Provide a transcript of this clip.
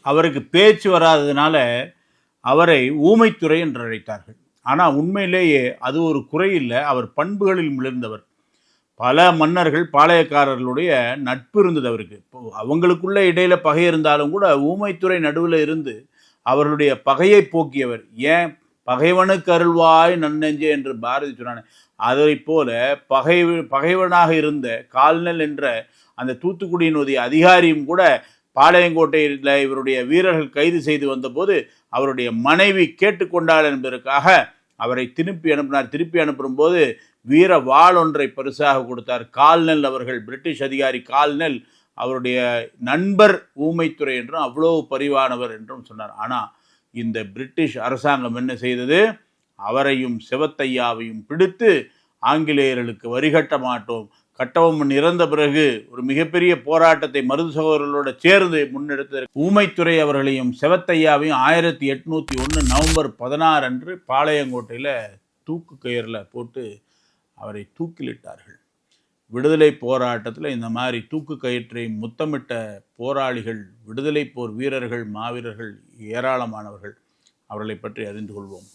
அவருக்கு பேச்சு வராததுனால அவரை ஊமைத்துறை என்று அழைத்தார்கள். ஆனால் உண்மையிலேயே அது ஒரு குறையில்லை அவர் பண்புகளில் முழுந்தவர் பல மன்னர்கள் பாளையக்காரர்களுடைய நட்பு இருந்தது அவருக்கு. இப்போ அவங்களுக்குள்ள இடையில பகை இருந்தாலும் கூட ஊமைத்துறை நடுவில் இருந்து அவர்களுடைய பகையை போக்கியவர். ஏன்? பகைவனுக்கு அருள்வாய் நன்னெஞ்சே என்று பாரதி சொன்னானே. அதை போல பகை பகைவனாக இருந்த கால்நல் என்ற அந்த தூத்துக்குடியினுடைய அதிகாரியும் கூட பாளையங்கோட்டையில் இவருடைய வீரர்கள் கைது செய்து வந்தபோது அவருடைய மனைவி கேட்டுக்கொண்டாள் என்பதற்காக அவரை திருப்பி அனுப்பினார். திருப்பி அனுப்பும்போது வீர வாள் ஒன்றை பரிசாக கொடுத்தார். கால்நெல் அவர்கள் பிரிட்டிஷ் அதிகாரி கால்நெல் அவருடைய நண்பர் ஊமைத்துறை என்றும் அவ்வளோ பரிவானவர் என்றும் சொன்னார். ஆனால் இந்த பிரிட்டிஷ் அரசாங்கம் என்ன செய்தது? அவரையும் சிவத்தையாவையும் பிடித்து ஆங்கிலேயர்களுக்கு வரிகட்ட மாட்டோம். கட்டபொம்மன் இறந்த பிறகு ஒரு மிகப்பெரிய போராட்டத்தை மருது சகோதரர்களோட சேர்ந்து முன்னெடுத்த ஊமைத்துறை அவர்களையும் செவத்தையாவையும் ஆயிரத்தி எட்நூற்றி ஒன்று நவம்பர் பதினாறு அன்று பாளையங்கோட்டையில் தூக்கு கயிறில் போட்டு அவரை தூக்கிலிட்டார்கள். விடுதலை போராட்டத்தில் இந்த மாதிரி தூக்கு கயிற்றை முத்தமிட்ட போராளிகள் விடுதலை போர் வீரர்கள் மாவீரர்கள் ஏராளமானவர்கள். அவர்களை பற்றி அறிந்து கொள்வோம்.